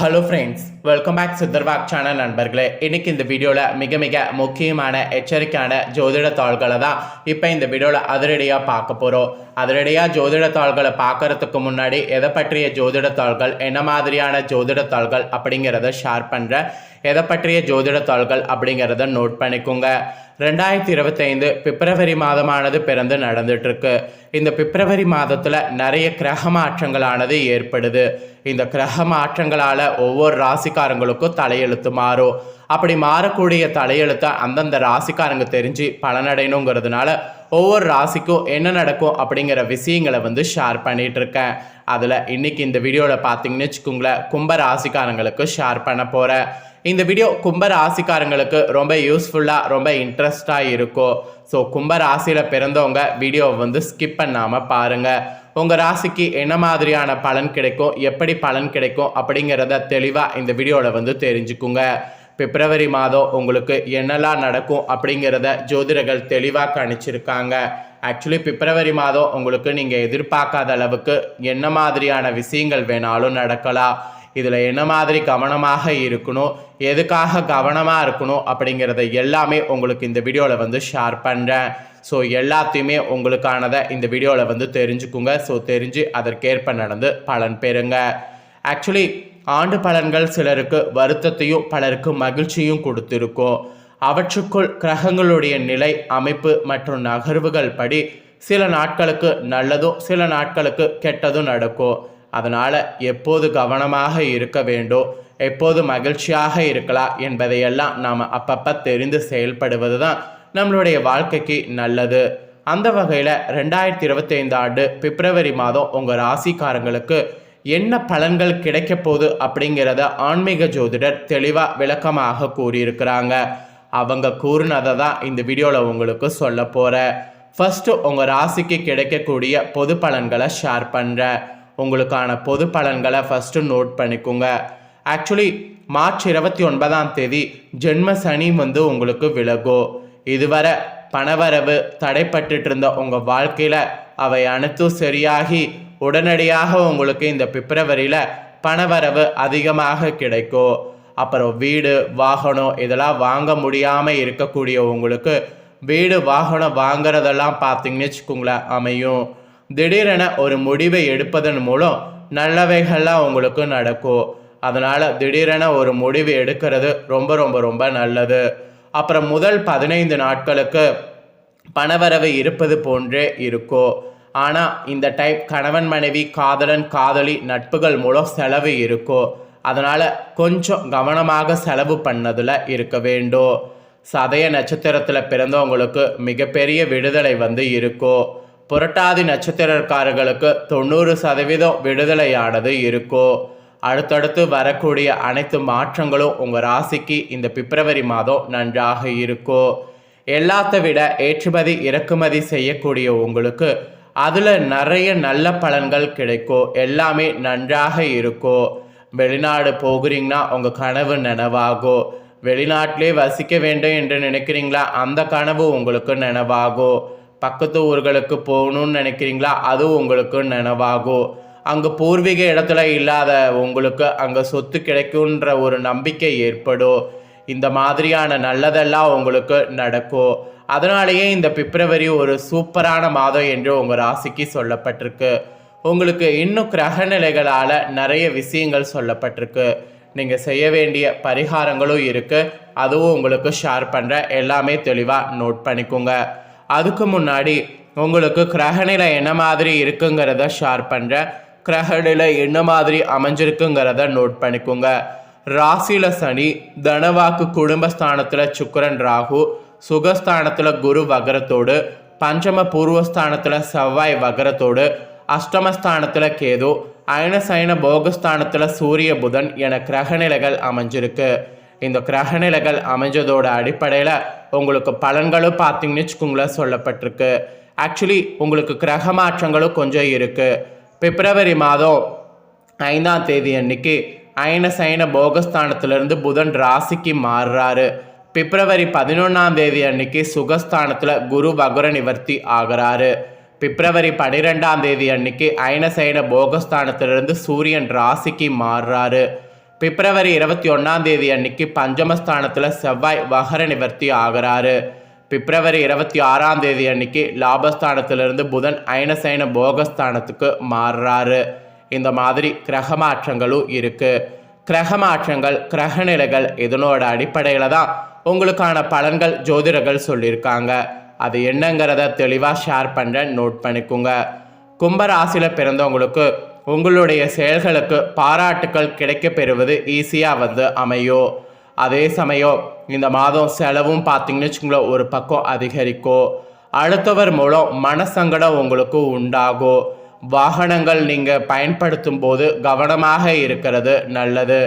Hello friends welcome back Siddharvak channel நண்பர்களே. இன்றைக்கி இந்த வீடியோவில் மிக மிக முக்கியமான எச்சரிக்கையான ஜோதிட தாள்களை தான் இப்போ இந்த வீடியோவில் அதிரடியாக பார்க்க போகிறோம் அதிரடியாக ஜோதிட தாள்களை பார்க்கறதுக்கு முன்னாடி எதை பற்றிய ஜோதிட தாள்கள் என்ன மாதிரியான ஜோதிட தாள்கள் அப்படிங்கிறத ஷேர் பண்ணுறேன் எதை பற்றிய ஜோதிட தாள்கள் அப்படிங்கிறத நோட் பண்ணிக்கோங்க. ரெண்டாயிரத்தி இருபத்தைந்து பிப்ரவரி மாதமானது பிறந்து நடந்துட்டுருக்கு. இந்த பிப்ரவரி மாதத்தில் நிறைய கிரக மாற்றங்களானது ஏற்படுது. இந்த கிரக மாற்றங்களால் ஒவ்வொரு ராசிக்காரங்களுக்கும் தலையெழுத்து மாறும். அப்படி மாறக்கூடிய தலையெழுத்தை அந்தந்த ராசிக்காரங்க தெரிஞ்சு பலனடையணுங்கிறதுனால ஒவ்வொரு ராசிக்கும் என்ன நடக்கும் அப்படிங்கிற விஷயங்களை வந்து ஷேர் பண்ணிகிட்ருக்கேன் இருக்கேன் அதில் இன்னைக்கு இந்த வீடியோவில் பார்த்தீங்கன்னு வச்சுக்கோங்களேன் கும்ப ராசிக்காரங்களுக்கு ஷேர் பண்ண போகிறேன் இந்த வீடியோ கும்ப ராசிக்காரங்களுக்கு ரொம்ப யூஸ்ஃபுல்லாக ரொம்ப இன்ட்ரெஸ்டாக இருக்கும் ஸோ கும்ப ராசியில் பிறந்தவங்க வீடியோவை வந்து ஸ்கிப் பண்ணாமல் பாருங்கள் உங்கள் ராசிக்கு என்ன மாதிரியான பலன் கிடைக்கும் எப்படி பலன் கிடைக்கும் அப்படிங்கிறத தெளிவாக இந்த வீடியோவில் வந்து தெரிஞ்சுக்குங்க. பிப்ரவரி மாதம் உங்களுக்கு என்னெல்லாம் நடக்கும் அப்படிங்கிறத ஜோதிடர்கள் தெளிவாக கணிச்சிருக்காங்க. ஆக்சுவலி பிப்ரவரி மாதம் உங்களுக்கு நீங்கள் எதிர்பார்க்காத அளவுக்கு என்ன மாதிரியான விஷயங்கள் வேணாலும் நடக்கலாம். இதில் என்ன மாதிரி கவனமாக இருக்கணும் எதுக்காக கவனமாக இருக்கணும் அப்படிங்கிறத எல்லாமே உங்களுக்கு இந்த வீடியோவில் வந்து ஷேர் பண்ணுறேன் ஸோ எல்லாத்தையுமே உங்களுக்கானதை இந்த வீடியோவில் வந்து தெரிஞ்சுக்குங்க. ஸோ தெரிஞ்சு அதற்கேற்ப நடந்து பலன் பெறுங்க. ஆக்சுவலி ஆண்டு பலன்கள் சிலருக்கு வருத்தத்தையும் பலருக்கு மகிழ்ச்சியும் கொடுத்துருக்கோம். அவற்றுக்குள் கிரகங்களுடைய நிலை அமைப்பு மற்றும் நகர்வுகள் படி சில நாட்களுக்கு நல்லதும் சில நாட்களுக்கு கெட்டதும் நடக்கும். அதனால் எப்போது கவனமாக இருக்க வேண்டும் எப்போது மகிழ்ச்சியாக இருக்கலாம் என்பதையெல்லாம் நாம் அப்பப்போ தெரிந்து செயல்படுவது தான் நம்மளுடைய வாழ்க்கைக்கு நல்லது. அந்த வகையில் ரெண்டாயிரத்தி இருபத்தைந்து ஆண்டு பிப்ரவரி மாதம் உங்கள் ராசிக்காரங்களுக்கு என்ன பலன்கள் கிடைக்க போகுது அப்படிங்கிறத ஆன்மீக ஜோதிடர் தெளிவாக விளக்கமாக கூறியிருக்கிறாங்க. அவங்க கூறினதை தான் இந்த வீடியோவில் உங்களுக்கு சொல்ல போகிறேன் ஃபஸ்ட்டு உங்கள் ராசிக்கு கிடைக்கக்கூடிய பொது பலன்களை ஷேர் பண்ணுறேன் உங்களுக்கான பொது பலன்களை ஃபஸ்ட்டு நோட் பண்ணிக்கோங்க. ஆக்சுவலி மார்ச் இருபத்தி ஒன்பதாம் தேதி ஜென்ம சனி வந்து உங்களுக்கு விலகும் இதுவரை பணவரவு தடைப்பட்டுட்டு இருந்த உங்கள் வாழ்க்கையில் அவை அனைத்தும் சரியாகி உடனடியாக உங்களுக்கு இந்த பிப்ரவரியில் பணவரவு அதிகமாக கிடைக்கும் அப்புறம் வீடு வாகனம் இதெல்லாம் வாங்க முடியாமல் இருக்கக்கூடிய உங்களுக்கு வீடு வாகனம் வாங்குறதெல்லாம் பார்த்தீங்கன்னு வச்சுக்கோங்களேன் அமையும். திடீரென ஒரு முடிவை எடுப்பதன் மூலம் நல்லவைகள்லாம் உங்களுக்கு நடக்கும் அதனால் திடீரென ஒரு முடிவு எடுக்கிறது ரொம்ப ரொம்ப ரொம்ப நல்லது. அப்புறம் முதல் பதினைந்து நாட்களுக்கு பணவரவு இருப்பது போன்றே இருக்கும் ஆனால் இந்த டைப் கணவன் மனைவி காதலன் காதலி நட்புகள் மூலம் செலவு இருக்கும் அதனால் கொஞ்சம் கவனமாக செலவு பண்ணதில் இருக்க வேண்டும் சதய நட்சத்திரத்தில் பிறந்தவங்களுக்கு மிகப்பெரிய விடுதலை வந்து இருக்கும் புரட்டாதி நட்சத்திரக்காரர்களுக்கு தொண்ணூறு சதவீதம் விடுதலையானது இருக்கும் அடுத்தடுத்து வரக்கூடிய அனைத்து மாற்றங்களும் உங்கள் ராசிக்கு இந்த பிப்ரவரி மாதம் நன்றாக இருக்கும் எல்லாத்த விட ஏற்றுமதி இறக்குமதி செய்யக்கூடிய உங்களுக்கு அதில் நிறைய நல்ல பலன்கள் கிடைக்கும் எல்லாமே நன்றாக இருக்கும் வெளிநாடு போகிறீங்கன்னா உங்கள் கனவு நனவாகும் வெளிநாட்டிலே வசிக்க வேண்டும் என்று நினைக்கிறீங்களா? அந்த கனவு உங்களுக்கு நனவாகும் பக்கத்து ஊர்களுக்கு போகணும்னு நினைக்கிறீங்களா? அதுவும் உங்களுக்கு நினைவாகும் அங்கே பூர்வீக இடத்துல இல்லாத உங்களுக்கு அங்கே சொத்து கிடைக்குன்ற ஒரு நம்பிக்கை ஏற்படும் இந்த மாதிரியான நல்லதெல்லாம் உங்களுக்கு நடக்கும் அதனாலேயே இந்த பிப்ரவரி ஒரு சூப்பரான மாதம் என்று உங்கள் ராசிக்கு சொல்லப்பட்டிருக்கு. உங்களுக்கு இன்னும் கிரக நிலைகளால் நிறைய விஷயங்கள் சொல்லப்பட்டிருக்கு. நீங்கள் செய்ய வேண்டிய பரிகாரங்களும் இருக்குது அதுவும் உங்களுக்கு ஷேர் பண்ணுற எல்லாமே தெளிவாக நோட் பண்ணிக்கோங்க. அதுக்கு முன்னாடி உங்களுக்கு கிரகநிலை என்ன மாதிரி இருக்குங்கிறத ஷேர் பண்ணுறேன் கிரகநிலை என்ன மாதிரி அமைஞ்சிருக்குங்கிறத நோட் பண்ணிக்கோங்க. ராசியில் சனி தனவாக்கு குடும்பஸ்தானத்தில் சுக்கரன் ராகு சுகஸ்தானத்தில் குரு வகரத்தோடு பஞ்சம பூர்வஸ்தானத்தில் செவ்வாய் வகரத்தோடு அஷ்டமஸ்தானத்தில் கேது அயனசயன போகஸ்தானத்தில் சூரிய புதன் என கிரகநிலைகள் அமைஞ்சிருக்கு. இந்த கிரகநிலைகள் அமைஞ்சதோட அடிப்படையில் உங்களுக்கு பலன்களும் பார்த்தீங்கன்னு வச்சுக்கோங்களேன் சொல்லப்பட்டிருக்கு. ஆக்சுவலி உங்களுக்கு கிரக மாற்றங்களும் கொஞ்சம் இருக்குது பிப்ரவரி மாதம் ஐந்தாம் தேதி அன்னைக்கு அயன சயன போகஸ்தானத்திலிருந்து புதன் ராசிக்கு மாறுறாரு. பிப்ரவரி பதினொன்றாம் தேதி அன்னைக்கு சுகஸ்தானத்தில் குரு வகுர நிவர்த்தி ஆகிறாரு. பிப்ரவரி பன்னிரெண்டாம் தேதி அன்னைக்கு சைன போகஸ்தானத்திலிருந்து சூரியன் ராசிக்கு மாறுறாரு. பிப்ரவரி இருபத்தி ஒன்றாம் தேதி அன்னைக்கு பஞ்சமஸ்தானத்தில் செவ்வாய் வகர நிவர்த்தி ஆகிறாரு. பிப்ரவரி இருபத்தி ஆறாம் தேதி அன்னைக்கு லாபஸ்தானத்திலிருந்து புதன் அயனசைன போகஸ்தானத்துக்கு மாறுறாரு. இந்த மாதிரி கிரக மாற்றங்களும் இருக்குது கிரக மாற்றங்கள் கிரக நிலைகள் இதனோட அடிப்படையில் தான் உங்களுக்கான பலன்கள் ஜோதிடர்கள் சொல்லியிருக்காங்க. அது என்னங்கிறத தெளிவாக ஷேர் பண்ணுறேன் நோட் பண்ணிக்கோங்க. கும்பராசியில் பிறந்தவங்களுக்கு உங்களுடைய செயல்களுக்கு பாராட்டுக்கள் கிடைக்கப் பெறுவது ஈஸியாக வந்து அமையும் அதே சமயம் இந்த மாதம் செலவும் பார்த்தீங்கன்னு வச்சுக்கோங்களேன் ஒரு பக்கம் அதிகரிக்கும் அடுத்தவர் மூலம் மனசங்கடம் உங்களுக்கு உண்டாகும் வாகனங்கள் நீங்கள் பயன்படுத்தும் போது கவனமாக இருக்கிறது நல்லது.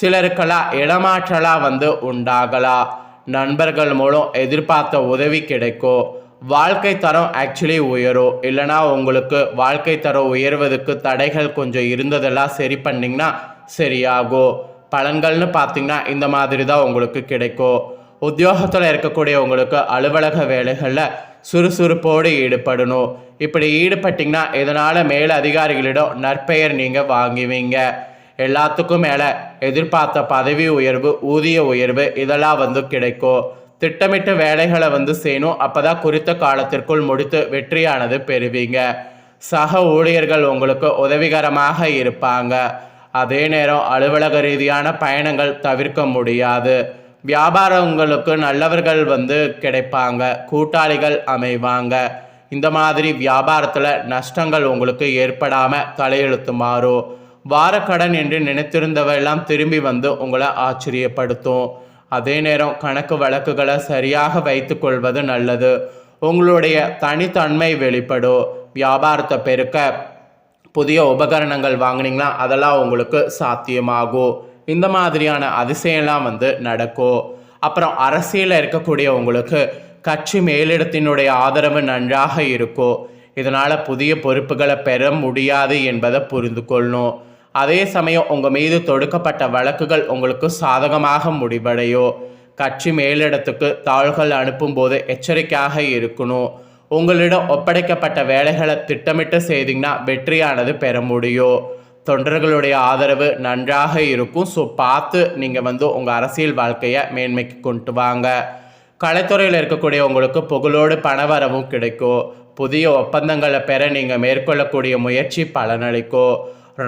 சிலருக்கெல்லாம் இடமாற்றலாக வந்து உண்டாகலாம் நண்பர்கள் மூலம் எதிர்பார்த்த உதவி கிடைக்கும் வாழ்க்கை தரம் ஆக்சுவலி உயரும் இல்லைனா உங்களுக்கு வாழ்க்கை தரம் உயர்வதற்கு தடைகள் கொஞ்சம் இருந்ததெல்லாம் சரி பண்ணிங்கன்னா சரியாகும் பலன்கள்னு பார்த்தீங்கன்னா இந்த மாதிரி தான் உங்களுக்கு கிடைக்கும். உத்தியோகத்தில் இருக்கக்கூடிய உங்களுக்கு அலுவலக வேலைகளில் சுறுசுறுப்போடு ஈடுபடணும். இப்படி ஈடுபட்டிங்கன்னா இதனால் மேல் அதிகாரிகளிடம் நற்பெயர் நீங்கள் வாங்குவீங்க? எல்லாத்துக்கும் மேலே எதிர்பார்த்த பதவி உயர்வு ஊதிய உயர்வு இதெல்லாம் வந்து கிடைக்கும். திட்டமிட்ட வேலைகளை வந்து செய்யணும். அப்போ தான் குறித்த காலத்திற்குள் முடித்து வெற்றியானது பெறுவீங்க. சக ஊழியர்கள் உங்களுக்கு உதவிகரமாக இருப்பாங்க. அதே நேரம் அலுவலக ரீதியான பயணங்கள் தவிர்க்க முடியாது. வியாபாரங்களுக்கு நல்லவர்கள் வந்து கிடைப்பாங்க. கூட்டாளிகள் அமைவாங்க. இந்த மாதிரி வியாபாரத்தில் நஷ்டங்கள் உங்களுக்கு ஏற்படாமல் தலையெழுத்து மாறும். வாரக்கடன் என்று நினைத்திருந்தவெல்லாம் திரும்பி வந்து உங்களை ஆச்சரியப்படுத்தும். அதே நேரம் கணக்கு வழக்குகளை சரியாக வைத்துக்கொள்வது நல்லது. உங்களுடைய தனித்தன்மை வெளிப்படும். வியாபாரத்தை பெருக்க புதிய உபகரணங்கள் வாங்கினீங்களா அதெல்லாம் உங்களுக்கு சாத்தியமாகும். இந்த மாதிரியான அதிசயம்லாம் வந்து நடக்கும். அப்புறம் அரசியலில் இருக்கக்கூடிய உங்களுக்கு கட்சி மேலிடத்தினுடைய ஆதரவு நன்றாக இருக்கும். இதனால் புதிய பொறுப்புகளை பெற முடியாது என்பதை புரிந்து கொள்ளணும் அதே சமயம் உங்கள் மீது தொடுக்கப்பட்ட வழக்குகள் உங்களுக்கு சாதகமாக முடிவடையும் கட்சி மேலிடத்துக்கு தாள்கள் அனுப்பும்போது எச்சரிக்கையாக இருக்கணும். உங்களிடம் ஒப்படைக்கப்பட்ட வேலைகளை திட்டமிட்டு செய்தீங்கன்னா வெற்றியானது பெற முடியும் தொண்டர்களுடைய ஆதரவு நன்றாக இருக்கும். ஸோ பார்த்து நீங்கள் வந்து உங்கள் அரசியல் வாழ்க்கையை மேன்மைக்கு கொண்டு வாங்க. கலைத்துறையில் இருக்கக்கூடிய உங்களுக்கு புகழோடு பணவரவும் கிடைக்கும். புதிய ஒப்பந்தங்களை பெற நீங்கள் மேற்கொள்ளக்கூடிய முயற்சி பலனளிக்கும்.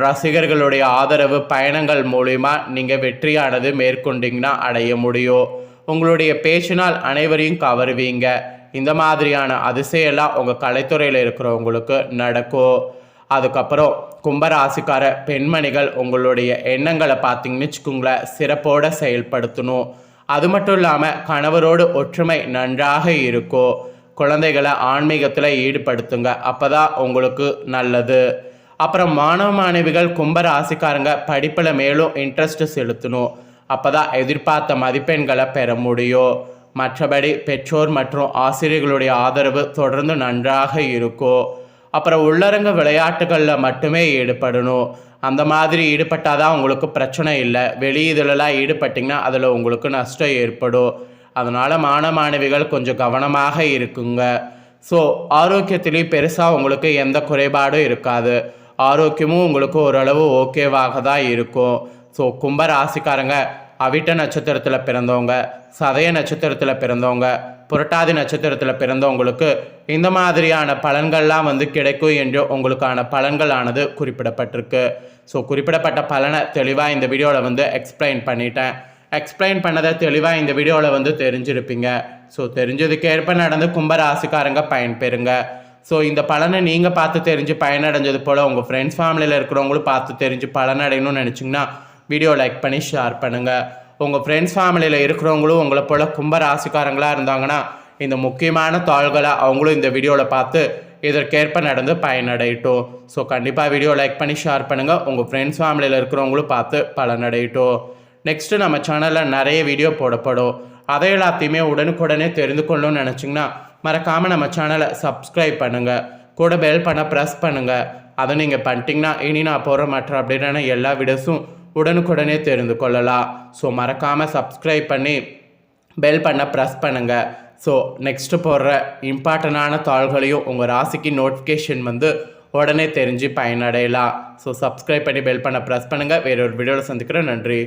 ரசிகர்களுடைய ஆதரவு பயணங்கள் மூலிமா நீங்கள் வெற்றியானது மேற்கொண்டீங்கன்னா அடைய முடியும். உங்களுடைய பேச்சினால் அனைவரையும் கவருவீங்க. இந்த மாதிரியான அதிசயெல்லாம் உங்கள் கலைத்துறையில் இருக்கிறவங்களுக்கு நடக்கும். அதுக்கப்புறம் கும்பராசிக்கார பெண்மணிகள் உங்களுடைய எண்ணங்களை பார்த்தீங்கன்னு வச்சுக்கோங்களேன் சிறப்போடு செயல்படுத்தணும். அது மட்டும் இல்லாமல் கணவரோடு ஒற்றுமை நன்றாக இருக்கும். குழந்தைகளை ஆன்மீகத்தில் ஈடுபடுத்துங்க. அப்போ தான் உங்களுக்கு நல்லது. அப்புறம் மாணவ மாணவிகள் கும்ப ராசிக்காரங்க படிப்பில் மேலும் இன்ட்ரெஸ்ட் செலுத்தணும். அப்போ தான் எதிர்பார்த்த மதிப்பெண்களை பெற முடியும். மற்றபடி பெற்றோர் மற்றும் ஆசிரியர்களுடைய ஆதரவு தொடர்ந்து நன்றாக இருக்கும். அப்புறம் உள்ளரங்க விளையாட்டுகளில் மட்டுமே ஈடுபடணும். அந்த மாதிரி ஈடுபட்டால் தான் உங்களுக்கு பிரச்சனை இல்லை. வெளி இதிலலாம் ஈடுபட்டிங்கன்னா அதில் உங்களுக்கு நஷ்டம் ஏற்படும். அதனால் மாணவ மாணவிகள் கொஞ்சம் கவனமாக இருக்குங்க. ஸோ ஆரோக்கியத்திலையும் பெருசாக உங்களுக்கு எந்த குறைபாடும் இருக்காது. ஆரோக்கியமும் உங்களுக்கு ஓரளவு ஓகேவாக தான் இருக்கும். ஸோ கும்ப ராசிக்காரங்க அவிட்ட நட்சத்திரத்தில் பிறந்தவங்க சதய நட்சத்திரத்தில் பிறந்தவங்க புரட்டாதி நட்சத்திரத்தில் பிறந்தவங்களுக்கு இந்த மாதிரியான பலன்கள்லாம் வந்து கிடைக்கும் என்று உங்களுக்கான பலன்களானது குறிப்பிடப்பட்டிருக்கு. ஸோ குறிப்பிடப்பட்ட பலனை தெளிவாக இந்த வீடியோவில் வந்து எக்ஸ்பிளைன் பண்ணிட்டேன். எக்ஸ்பிளைன் பண்ணதை தெளிவாக இந்த வீடியோவில் வந்து தெரிஞ்சிருப்பீங்க. ஸோ தெரிஞ்சதுக்கு ஏற்ப நடந்து கும்ப ராசிக்காரங்க பயன்பெறுங்க. ஸோ இந்த பலனை நீங்கள் பார்த்து தெரிஞ்சு பயனடைஞ்சது போல் உங்கள் ஃப்ரெண்ட்ஸ் ஃபேமிலியில் இருக்கிறவங்களும் பார்த்து தெரிஞ்சு பலனடையணும்னு நினச்சிங்கன்னா வீடியோ லைக் பண்ணி ஷேர் பண்ணுங்கள் உங்கள் ஃப்ரெண்ட்ஸ் ஃபேமிலியில் இருக்கிறவங்களும் உங்களை போல் கும்ப ராசிக்காரங்களாக இருந்தாங்கன்னா இந்த முக்கியமான தாள்களை அவங்களும் இந்த வீடியோவில் பார்த்து இதற்கேற்ப நடந்து பயனடையட்டும். ஸோ கண்டிப்பாக வீடியோ லைக் பண்ணி ஷேர் பண்ணுங்கள் உங்கள் ஃப்ரெண்ட்ஸ் ஃபேமிலியில் இருக்கிறவங்களும் பார்த்து பலனடையட்டும். நெக்ஸ்ட்டு நம்ம சேனலில் நிறைய வீடியோ போடப்படும். அதை எல்லாத்தையுமே உடனுக்குடனே தெரிந்து கொள்ளணும்னு நினச்சிங்கன்னா மறக்காமல் நம்ம சேனலை சப்ஸ்கிரைப் பண்ணுங்கள் கூட பெல் பண்ண ப்ரெஸ் பண்ணுங்கள் அதை நீங்கள் பண்ணிட்டீங்கன்னா இனி நான் போகிற மற்ற அப்படின்னா எல்லா வீடியோஸும் உடனுக்குடனே தெரிந்து கொள்ளலாம். ஸோ மறக்காமல் சப்ஸ்கிரைப் பண்ணி பெல் பண்ண ப்ரெஸ் பண்ணுங்கள் ஸோ நெக்ஸ்ட்டு போடுற இம்பார்ட்டண்டான தாள்களையும் உங்கள் ராசிக்கு நோட்டிஃபிகேஷன் வந்து உடனே தெரிஞ்சு பயனடையலாம். ஸோ சப்ஸ்கிரைப் பண்ணி பெல் பண்ண ப்ரெஸ் பண்ணுங்கள் வேறொரு வீடியோவில் சந்திக்கிறேன். நன்றி.